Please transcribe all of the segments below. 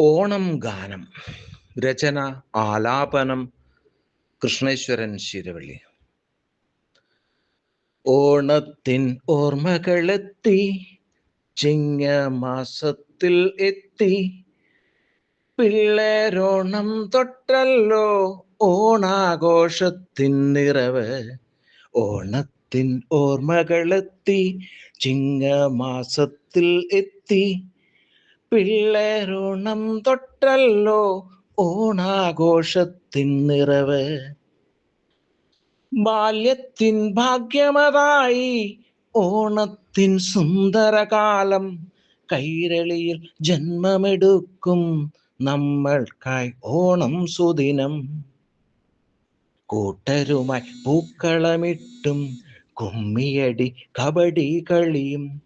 ഓണം ഗാനം രചന ആലാപനം കൃഷ്ണേശ്വരൻ ശിരവള്ളി. ഓണത്തിൻ ഓർമ്മകളെത്തി ചിങ്ങമാസത്തിൽ എത്തി. പിള്ളേരോണം തൊട്ടല്ലോ ഓണാഘോഷത്തിൻ നിറവ്. ഓണത്തിൻ ഓർമ്മകളെത്തി ചിങ്ങമാസത്തിൽ എത്തി. പിള്ളേരോണം തൊട്ടല്ലോ ഓണാഘോഷത്തിൻ നിറവ്. ബാല്യത്തിൻ ഭാഗ്യമതായി ഓണത്തിൻ സുന്ദരകാലം കൈരളിയിൽ ജന്മമെടുക്കും നമ്മൾക്കായി ഓണം സുദിനം. കൂട്ടരുമായി പൂക്കളമിട്ടും കുമ്മിയടി കബഡി കളിയും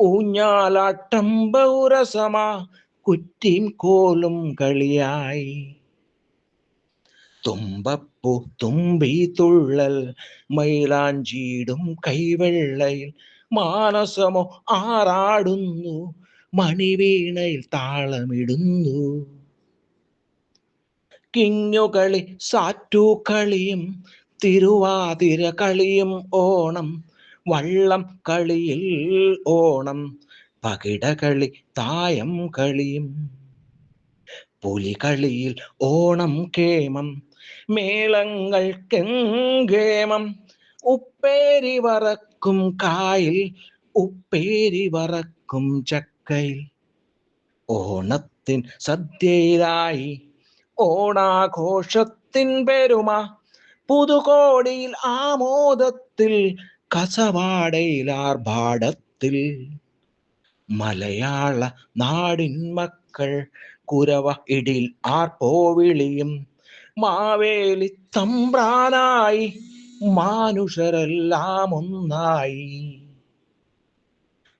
ഊഞ്ഞാലാട്ടം ബൗരസമാ കുറ്റിയും കോലും കളിയായി. തുമ്പപ്പൂ തുമ്പി തുള്ളൽ മൈലാഞ്ചീടും കൈവെള്ളയിൽ. മാനസമോ ആറാടുന്നു മണിവീണയിൽ താളമിടുന്നു. കിഞ്ഞുകളി സാറ്റൂക്കളിയും തിരുവാതിര കളിയും ഓണം വള്ളം കളിയിൽ ഓണം പകിടകളി തായം കളിയും. പുലികളിയിൽ ഓണം കേമം മേളങ്ങൾക്കെങ്കേമം ഉപ്പേരി വറക്കും കായിൽ ഉപ്പേരി വറക്കും ചക്കയിൽ. ഓണത്തിൻ സദ്യയിലായി ഓണാഘോഷത്തിൻ പെരുമ പുതുകോടിയിൽ ആമോദത്തിൽ കസവാടയിൽ പാടത്തിൽ. മലയാള നാടിൻ മക്കൾ കുരവ ഇടിൽ ആർപ്പോവിളിയും മാവേലി തമ്പ്രാനായി മാനുഷരെല്ലാം ഒന്നായി.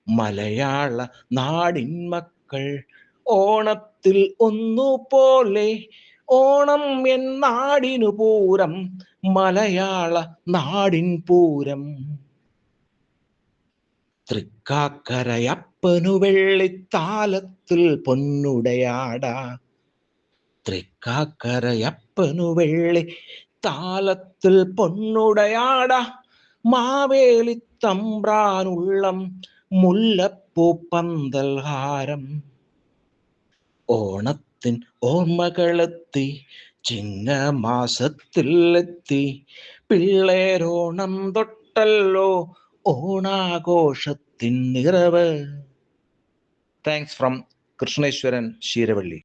മലയാള നാടിൻ മക്കൾ ഓണത്തിൽ ഒന്നുപോലെ ഓണം എൻ നാടിനു പൂരം മലയാള നാടിൻ പൂരം. തൃക്കാക്കരയപ്പനു വെള്ളിത്താലത്തിൽ പൊന്നുടയാട. തൃക്കാക്കരയപ്പനു വെള്ളി താലത്തിൽ പൊന്നുടയാട. മാവേലി തമ്പ്രാനുള്ളം മുല്ലപ്പൂ പന്തൽ ഹാരം ഓണത്തിൻ ഓർമ്മകളെത്തി ചിങ്ങമാസത്തിലെത്തി. പിള്ളേരോണം തൊട്ടല്ലോ ഓണാഘോഷത്തിൻ നിറവ്. Thanks from Krishneshwaran Sheeravalli.